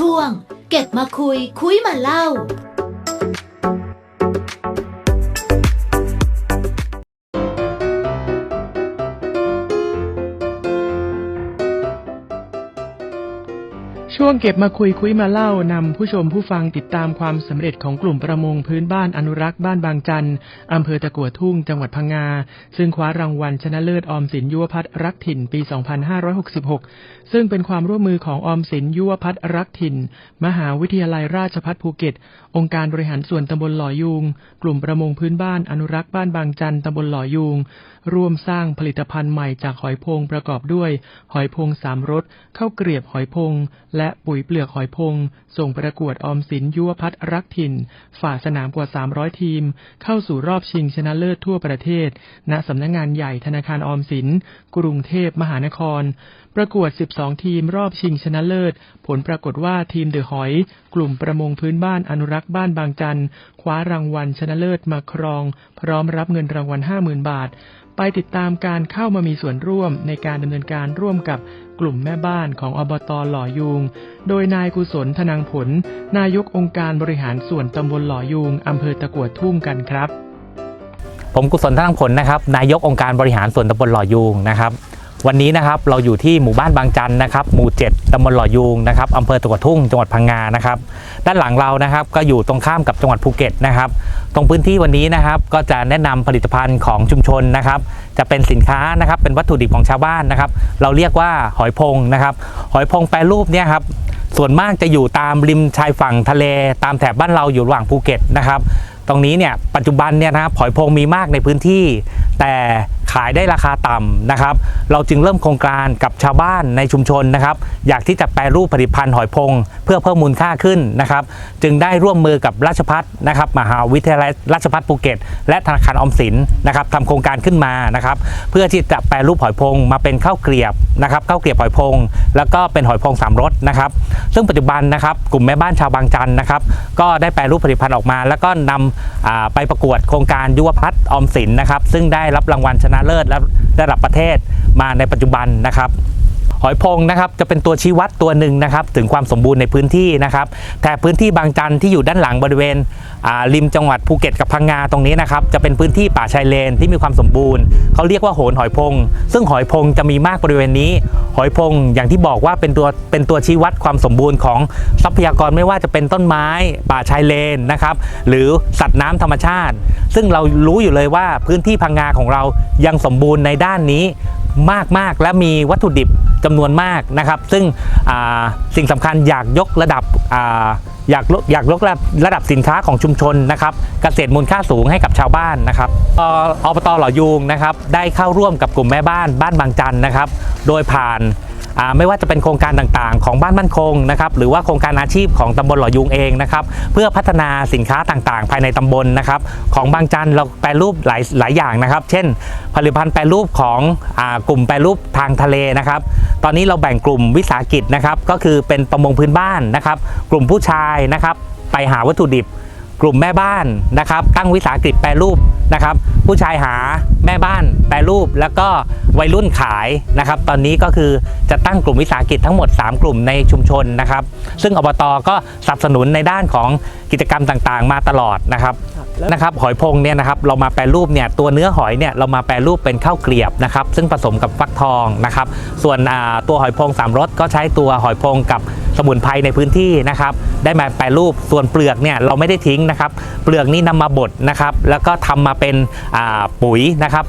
ช่วง เก็บมาคุยคุยมาเล่า วงเก็บมาคุยคุยมาเล่านำผู้ชมผู้ฟังติดตามความสำเร็จของกลุ่มประมงพื้นบ้านอนุรักษ์บ้านบางจันทร์อำเภอตะกัวทุ่งจังหวัดพังงา ซึ่งคว้ารางวัลชนะเลิศออมสินยุวพัฒน์รักถิ่นปี 2566 ซึ่งเป็นความร่วมมือของออมสินยุวพัฒน์รักถิ่น มหาวิทยาลัยราชภัฏภูเก็ต องค์การบริหารส่วนตำบลหล่อยูงกลุ่มประมงพื้นบ้านอนุรักษ์บ้านบางจันทร์ตำบลหล่อยูงร่วมสร้างผลิตภัณฑ์ใหม่จากหอยพงประกอบด้วย หอยพงสามรสข้าวเกรียบหอยพงและปุ๋ยเปลือกหอยพง ส่งประกวดออมสินยุวพัฒรักถิ่น ฝ่าสนามกว่า 300 ทีม เข้าสู่รอบชิงชนะเลิศทั่วประเทศ ณสำนักงานใหญ่ธนาคารออมสิน กรุงเทพมหานคร ประกวด 12 ทีมรอบชิงชนะเลิศ ผลปรากฏว่าทีมเดือหอย กลุ่มประมงพื้นบ้านอนุรักษ์บ้านบางจันท์คว้ารางวัลชนะเลิศมาครอง พร้อมรับเงินรางวัล 50,000 บาท ไปติดตามการเข้ามามีส่วนร่วมในการดำเนินการร่วมกับกลุ่มแม่บ้านของอบตหล่อยูง โดยนายกุศลธนังผล นายกองค์การบริหารส่วนตำบลหล่อยูงอำเภอตะกวดทุ่งกันครับ ผมกุศลทั้งผลนะครับ นายกองค์การบริหารส่วนตำบลหล่อยูงนะครับ วันนี้นะครับเราอยู่ที่หมู่บ้านบางจันนะครับหมู่ 7ตำบลหล่อยูงนะครับอำเภอตะกัวทุ่งจังหวัดพังงานะครับด้านหลังเรานะครับก็อยู่ตรงข้ามกับจังหวัดภูเก็ตนะครับตรงพื้นที่วันนี้นะครับก็จะแนะนำผลิตภัณฑ์ของชุมชนนะครับจะเป็นสินค้านะครับเป็นวัตถุดิบของชาวบ้านนะครับเราเรียกว่าหอยพงนะครับหอยพงแปรรูปเนี่ยครับส่วนมากจะอยู่ตามริมชายฝั่งทะเล ตามแถบบ้านเราอยู่ระหว่างภูเก็ตนะครับตรงนี้เนี่ยปัจจุบันเนี่ยนะครับหอยพงมีมากในพื้นที่ แต่ ขายได้ราคาต่ำนะครับ เราจึงเริ่มโครงการกับชาวบ้านในชุมชนนะครับ อยากที่จะแปรรูปผลิตภัณฑ์หอยพง เพื่อเพิ่มมูลค่าขึ้นนะครับ จึงได้ร่วมมือกับราชพัฒนะครับมหาวิทยาลัยราชพัฒภูเก็ต และธนาคารออมสินนะครับทำโครงการขึ้นมานะครับ เพื่อที่จะแปรรูปหอยพงมาเป็นข้าวเกลียบนะครับข้าวเกลียบหอยพง แล้วก็เป็นหอยพงสามรสนะครับซึ่งปัจจุบันนะครับกลุ่มแม่บ้านชาวบางจันนะครับก็ได้แปรรูปผลิตภัณฑ์ออกมา แล้วก็นำอ่าไปประกวดโครงการยุวพัฒน์ออมสินนะครับซึ่งได้รับรางวัลชนะเลิศและระดับประเทศมาในปัจจุบันนะครับ หอยพงนะครับจะเป็นตัวชี้วัดตัวหนึ่งนะครับถึงความสมบูรณ์ในพื้นที่นะครับแต่พื้นที่บางจันทร์ที่อยู่ด้านหลังบริเวณริมจังหวัดภูเก็ตกับพังงาตรงนี้นะครับจะเป็นพื้นที่ป่าชายเลนที่มีความสมบูรณ์เขาเรียกว่าโหนหอยพง ซึ่งหอยพงจะมีมากบริเวณนี้ หอยพงอย่างที่บอกว่าเป็นตัวเป็นตัวชี้วัดความสมบูรณ์ของทรัพยากรไม่ว่าจะเป็นต้นไม้ป่าชายเลนนะครับหรือสัตว์น้ำธรรมชาติ ซึ่งเรารู้อยู่เลยว่าพื้นที่พังงาของเรายังสมบูรณ์ในด้านนี้มากๆ และมีวัตถุดิบจำนวนมากนะครับ ซึ่งสิ่งสำคัญอยากยกระดับอยากลดอยากยกระดับระดับสินค้าของชุมชนนะครับเกษตรมูลค่าสูงให้กับชาวบ้านนะครับออบตหล่อยูงนะครับได้เข้าร่วมกับกลุ่มแม่บ้านบ้านบางจันนะครับ โดยผ่าน ไม่ว่าจะเป็นโครงการต่างๆ ของบ้านมั่นคงนะครับหรือว่าโครงการอาชีพของตำบลหล่อยุงเองนะครับเพื่อพัฒนาสินค้าต่างๆ ภายในตำบลนะครับของบางจันเราแปรรูปหลายหลายอย่างนะครับ เช่น ผลิตภัณฑ์แปรรูปของอกลุ่มแปรรูปทางทะเลนะครับตอนนี้เราแบ่งกลุ่มวิสาหกิจนะครับก็คือเป็นประมงพื้นบ้านนะครับกลุ่มผู้ชายนะครับไปหาวัตถุดิบ กลุ่มแม่บ้านนะครับตั้งวิสาหกิจแปรรูปนะครับ ผู้ชายหาแม่บ้านแปรรูป แล้วก็วัยรุ่นขายนะครับ ตอนนี้ก็คือจะตั้งกลุ่มวิสาหกิจทั้งหมด 3 กลุ่มในชุมชนนะครับ ซึ่งอบตก็สนับสนุนในด้านของกิจกรรมต่างๆ มาตลอดนะครับนะครับหอยพงเนี่ยนะครับเรามาแปรรูปเนี่ยตัวเนื้อหอยเนี่ยเรามาแปรรูปเป็นข้าวเกลียบนะครับ ซึ่งผสมกับฟักทองนะครับ ส่วนตัวหอยพงสามรสก็ใช้ตัวหอยพงกับ สมุนไพรในพื้นที่นะครับ ได้มาแปรรูปส่วนเปลือกเนี่ยเราไม่ได้ทิ้งนะครับ เปลือกนี่นำมาบดนะครับ แล้วก็ทำมาเป็นปุ๋ยนะครับ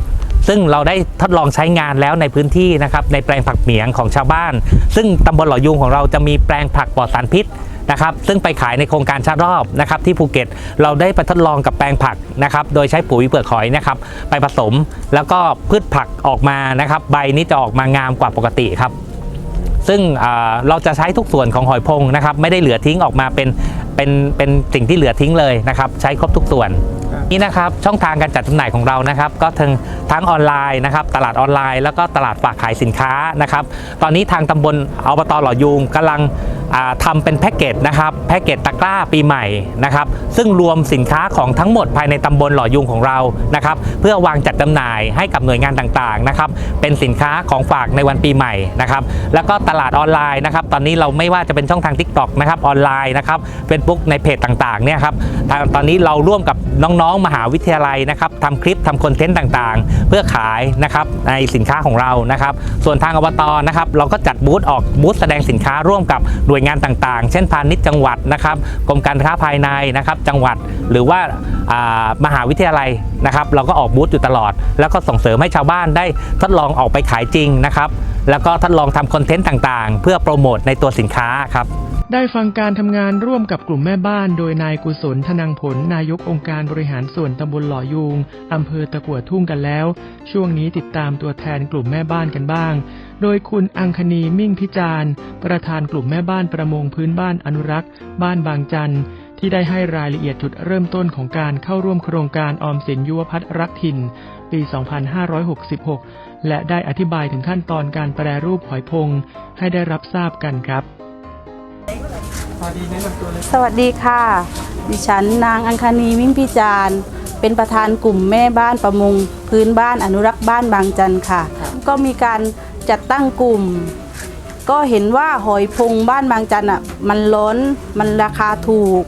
ซึ่งเราได้ทดลองใช้งานแล้วในพื้นที่นะครับในแปลงผักเหมียงของชาวบ้าน ซึ่งตำบลหล่อยุงของเราจะมีแปลงผักปลอดสารพิษนะครับซึ่งไปขายในโครงการชาติรอบนะครับที่ภูเก็ตเราได้ไปทดลองกับแปลงผักนะครับโดยใช้ปุ๋ยเปลือกหอยนะครับไปผสม แล้วก็พืชผักออกมานะครับ ใบนี้จะออกมางามกว่าปกติครับ ซึ่งเราจะใช้ทุกส่วนของหอยพงนะครับ ไม่ได้เหลือทิ้งออกมาเป็นเป็นเป็นสิ่งที่เหลือทิ้งเลยนะครับ ใช้ครบทุกส่วน นี่นะครับช่องทางการจัดจำหน่ายของเรานะครับก็ทั้งทั้งออนไลน์นะครับตลาดออนไลน์ แล้วก็ตลาดฝากขายสินค้านะครับตอนนี้ทางตำบลอบตหล่อยูงกำลังอ่าทำเป็นแพ็กเกจนะครับแพ็กเกจตะกร้าปีใหม่นะครับซึ่งรวมสินค้าของทั้งหมดภายในตำบลหล่อยูงของเรานะครับเพื่อวางจัดจำหน่ายให้กับหน่วยงานต่างๆนะครับเป็นสินค้าของฝากในวันปีใหม่นะครับแล้วก็ตลาดออนไลน์นะครับตอนนี้เราไม่ว่าจะเป็นช่องทาง TikTok นะครับออนไลน์นะครับเฟซบุ๊กในเพจต่างๆเนี่ยครับตอนนี้เราร่วมกับน้องๆมหาวิทยาลัยนะครับทำคลิปทำคอนเทนต์ต่างๆ เพื่อขายนะครับในสินค้าของเรานะครับ ส่วนทางอบตนะครับเราก็จัดบูธออกบูธแสดงสินค้าร่วมกับหน่วยงานต่างๆ เช่นพาณิชย์จังหวัดนะครับกรมการค้าภายในนะครับจังหวัดหรือว่าอ่ามหาวิทยาลัยนะครับ เราก็ออกบูธอยู่ตลอด แล้วก็ส่งเสริมให้ชาวบ้านได้ทดลองออกไปขายจริงนะครับ แล้วก็ทดลองทำคอนเทนต์ต่างๆ เพื่อโปรโมทในตัวสินค้าครับได้ฟังการทำงานร่วมกับกลุ่มแม่บ้าน โดยนายกุศลธนังผล นายกองค์การบริหารส่วนตำบลหล่อยูงอำเภอตะกัวทุ่งกันแล้ว ช่วงนี้ติดตามตัวแทนกลุ่มแม่บ้านกันบ้าง โดยคุณอังคณีมิ่งพิจารณ์ประธานกลุ่มแม่บ้านประมงพื้นบ้านอนุรักษ์ บ้านบางจันทร์ที่ได้ให้รายละเอียดจุดเริ่มต้นของการเข้าร่วมโครงการออมสินยุวพัฒน์รักถิ่น ปี 2566 และได้อธิบายถึงขั้นตอนการแปรรูปหอยพงให้ได้รับทราบกันครับสวัสดีค่ะ ดิฉันนางอังคณีมิ่งพิจารณ์เป็นประธานกลุ่มแม่บ้านประมง พื้นบ้านอนุรักษ์บ้านบางจันค่ะ ก็มีการจัดตั้งกลุ่ม ก็เห็นว่าหอยพงบ้านบางจันอะมันล้นมันราคาถูก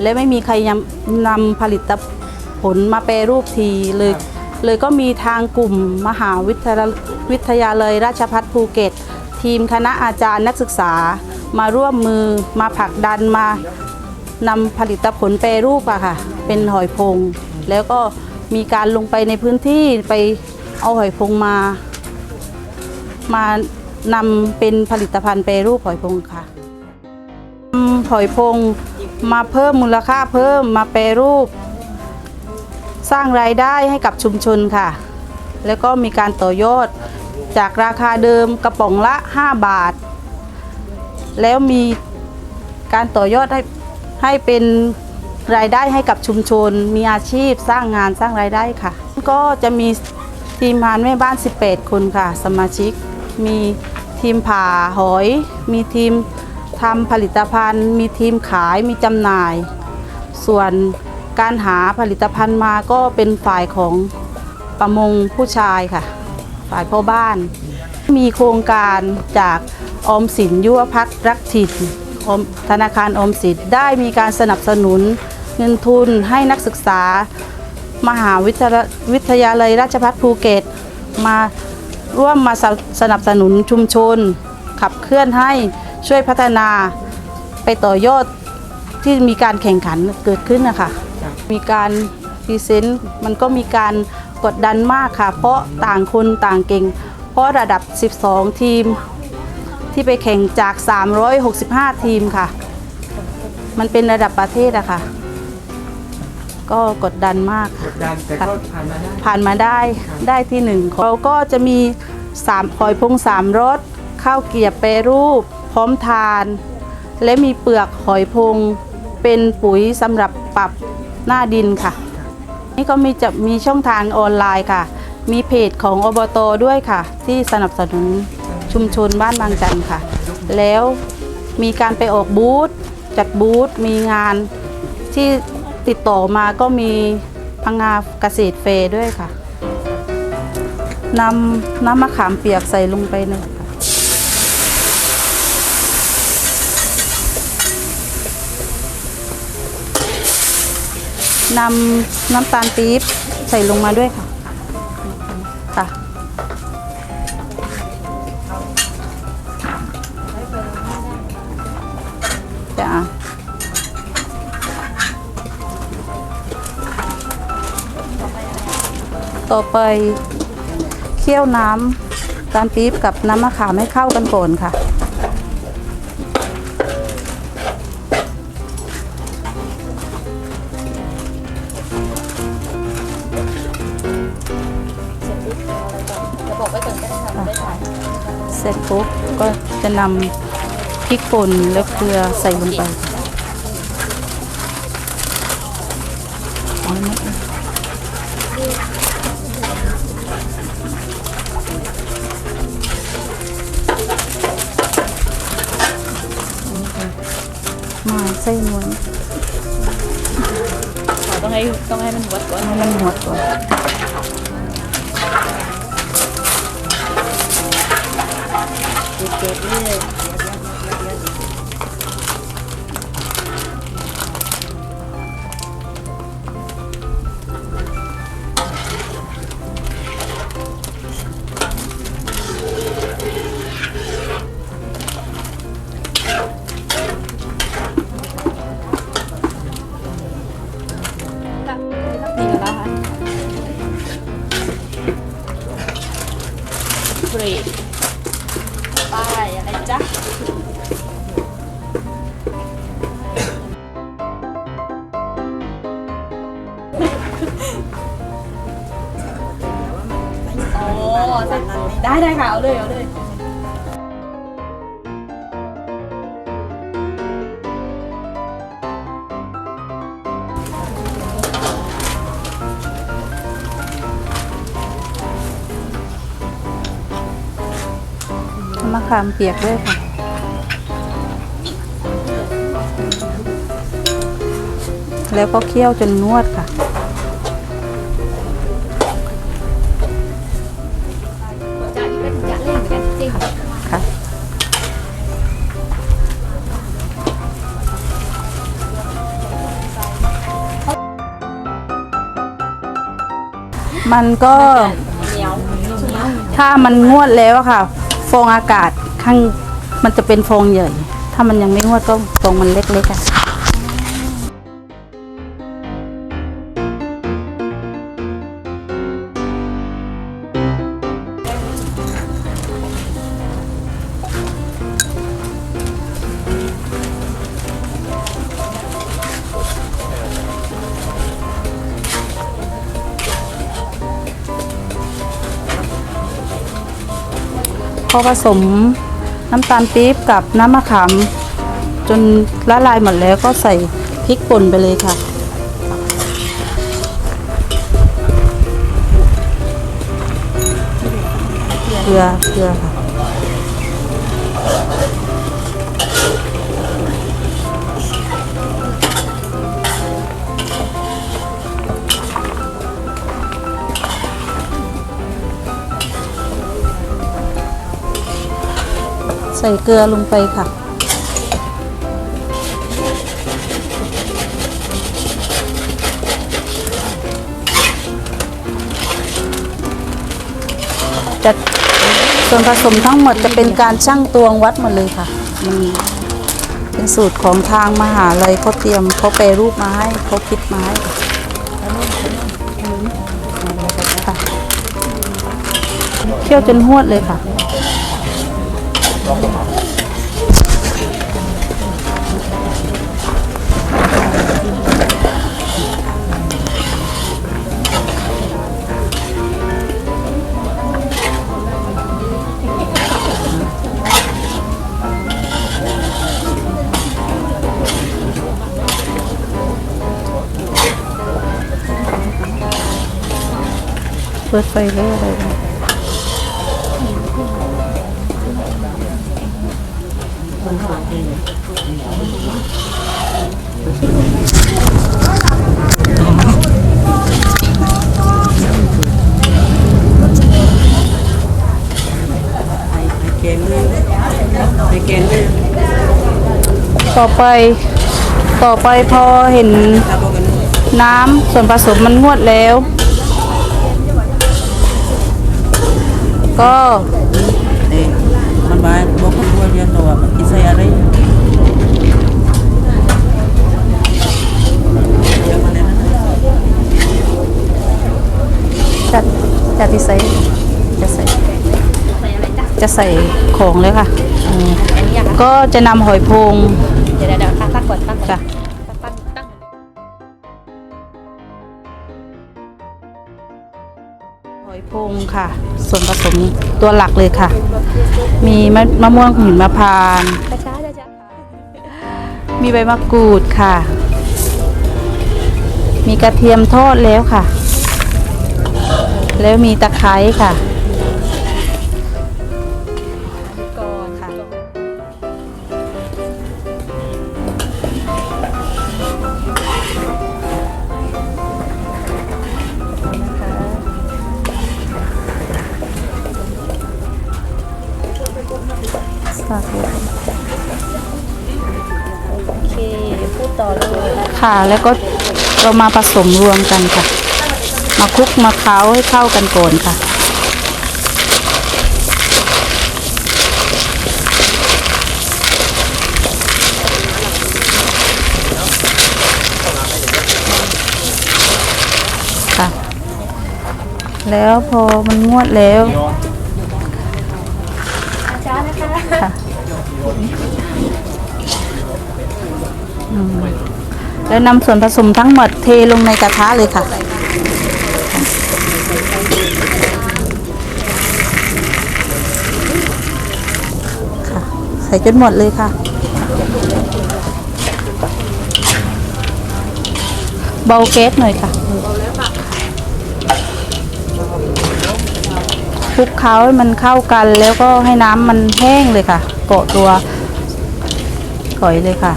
และไม่มีใครนำนำผลิตผลมาแปรรูปทีเลย เลยก็มีทางกลุ่มมหาวิทยาวิทยาลัยราชภัฏภูเก็ต ทีมคณะอาจารย์นักศึกษา มาร่วมมือมาผลักดันมานำผลิตผลแปรรูปอะค่ะ เป็นหอยพง แล้วก็มีการลงไปในพื้นที่ไปเอาหอยพงมา มานำเป็นผลิตภัณฑ์แปรรูปหอยพงค่ะนำหอยพงมาเพิ่มมูลค่าเพิ่มมาแปรรูป สร้างรายได้ให้กับชุมชนค่ะ แล้วก็มีการต่อยอดจากราคาเดิมกระป๋องละ 5 บาท แล้วมีการต่อยอดให้ให้เป็นรายได้ให้กับชุมชน มีอาชีพสร้างงานสร้างรายได้ค่ะ ก็จะมีทีมงานแม่บ้าน 18 คนค่ะ สมาชิก มีทีมผ่าหอย มีทีมทำผลิตภัณฑ์ มีทีมขายมีจำหน่าย ส่วน การหาผลิตภัณฑ์มาก็เป็นฝ่ายของประมงผู้ชายค่ะ ฝ่ายพ่อบ้าน มีโครงการจากออมสินยุวพัฒน์รักถิ่นธนาคารออมสินได้มีการสนับสนุนเงินทุนให้นักศึกษา มหาวิทยาวิทยาลัยราชภัฏภูเก็ต มาร่วมมาสสนับสนุนชุมชน ขับเคลื่อนให้ช่วยพัฒนาไปต่อยอดที่มีการแข่งขันเกิดขึ้นนะคะ มีการพรีเซนต์มันก็มีการกดดันมากค่ะ เพราะต่างคนต่างเก่ง เพราะระดับ 12 ทีม ที่ไปแข่งจาก 365 ทีมค่ะ มันเป็นระดับประเทศอะค่ะ ก็กดดันมากค่ะแต่ก็ผ่านมาได้ ผ่านมาได้ได้ที่หนึ่งเราก็จะมีสามหอยพงสามรสข้าวเกรียบแปรรูป พร้อมทาน และมีเปลือกหอยพงเป็นปุ๋ยสำหรับปรับ หน้าดินค่ะ นี่ก็มีจะมีช่องทางออนไลน์ค่ะ มีเพจของอบตด้วยค่ะ ที่สนับสนุนชุมชนบ้านบางจันทร์ค่ะ แล้วมีการไปออกบูธจัดบูธมีงานที่ติดต่อมาก็มีพังงาเกษตรเฟร์ด้วยค่ะนำน้ำมะขามเปียกใส่ลงไปหนึ่งค่ะ นำน้ำตาลปี๊บใส่ลงมาด้วยค่ะค่ะ จ้ะต่อไปเคี่ยวน้ำตาลปี๊บกับน้ำมะขามให้เข้ากันก่อนค่ะ เสร็จปุ๊บก็จะนำพริกป่นและเกลือใส่ลงไป เได้ได้ค่ะเอาเลยเอาเลยมะขามเปียกด้วยค่ะ แล้วก็เคี่ยวจนนวดค่ะ มันก็ถ้ามันงวดแล้วอะค่ะ ฟองอากาศข้างมันจะเป็นฟองใหญ่ ถ้ามันยังไม่งวดก็ฟองมันเล็กๆอะ ขาผสมน้ำตาลปี๊บกับน้ำมะขามจนละลายหมดแล้วก็ใส่พริกป่นไปเลยค่ะ เกลือเกลือค่ะ ใส่เกลือลงไปค่ะ จะส่วนผสมทั้งหมดจะเป็นการชั่งตวงวัดหมดเลยค่ะมันเป็นสูตรของทางมหาลัยเขาเตรียมเขาแปรรูปมาให้เขาคิดมาให้เคี่ยวจนหวดเลยค่ะ เปิดไฟเลยอะไรนะต่อไปต่อไปพอเห็นน้ำส่วนผสมมันงวดแล้ว ก็ Eh, man ba boko ko biya to wa isa ya rai. Ya mana na. จะจะที่ใส่จะใส่ใส่อะไรจ๊ะจะใส่ของเลยค่ะอืมอันนี้อะค่ะก็จะนำหอยโพงเดี๋ยวเดี๋ยวเดี๋ยวตั้งตั้งก่อนตั้งก่อน พงค่ะ ส่วนผสมตัวหลักเลยค่ะ มีมะมะม่วงหินมะพร้านมีใบมะกรูดค่ะ มีกระเทียมทอดแล้วค่ะ แล้วมีตะไคร้ค่ะ สักเลยโอเคพูดต่อเลยค่ะแล้วก็เรามาผสมรวมกันค่ะ มาคลุกมาเคล้าให้เข้ากันก่อนค่ะค่ะ แล้วพอมันงวดแล้วช้านะคะ แล้วนำส่วนผสมทั้งหมดเทลงในกระทะเลยค่ะ ค่ะ ใส่จนหมดเลยค่ะ เบาแก๊สหน่อยค่ะคลุกเคล้าให้มันเข้ากันแล้วก็ให้น้ำมันแห้งเลยค่ะ เกาะตัวก่อยเลยค่ะ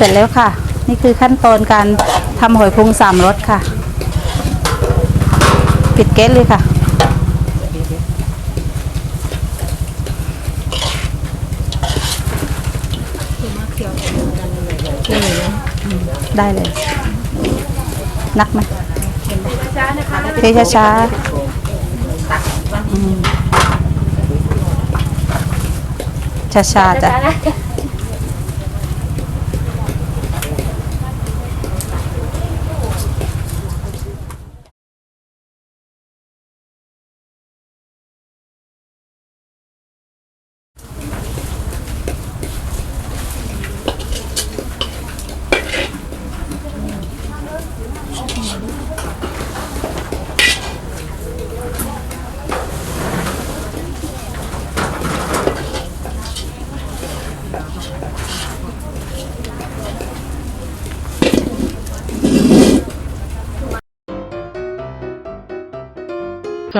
เสร็จแล้วค่ะ นี่คือขั้นตอนการทำหอยพุงสามรสค่ะ ปิดแก๊สเลยค่ะ ได้เลยนักไหมเทช้าๆอืมช้าๆจ้ะ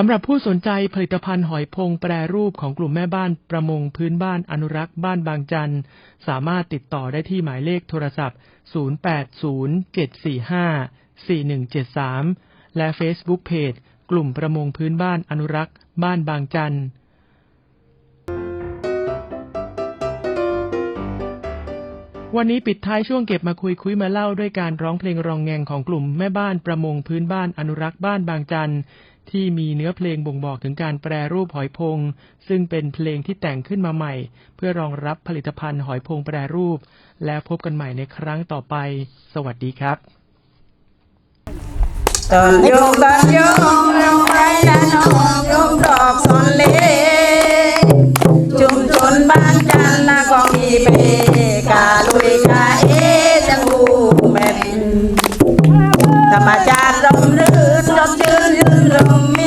ำหรับผู้สนใจผลิตภัณฑ์หอยพงแปรรูปของกลุ่มแม่บ้านประมงพื้นบ้านอนุรักษ์บ้านบางจันสามารถติดต่อได้ที่หมายเลขโทรศัพท์ 0807454173 และ Facebook Page กลุ่มประมงพื้นบ้านอนุรักษ์ บ้านบางจันวันนี้ปิดท้ายช่วงเก็บมาคุยคุยมาเล่าด้วยการร้องเพลงรองแงงของกลุ่มแม่บ้านประมงพื้นบ้านอนุรักษ์บ้านบางจัน ที่มีเนื้อเพลงบ่งบอกถึงการแปรรูปหอยพง ซึ่งเป็นเพลงที่แต่งขึ้นมาใหม่ เพื่อรองรับผลิตภัณฑ์หอยพงแปรรูป แล้วพบกันใหม่ในครั้งต่อไป สวัสดีครับตอนโยงตอนโยงลงไปนองยงดอกสอนเล ชุมชนบ้านจันละก็มีเป ม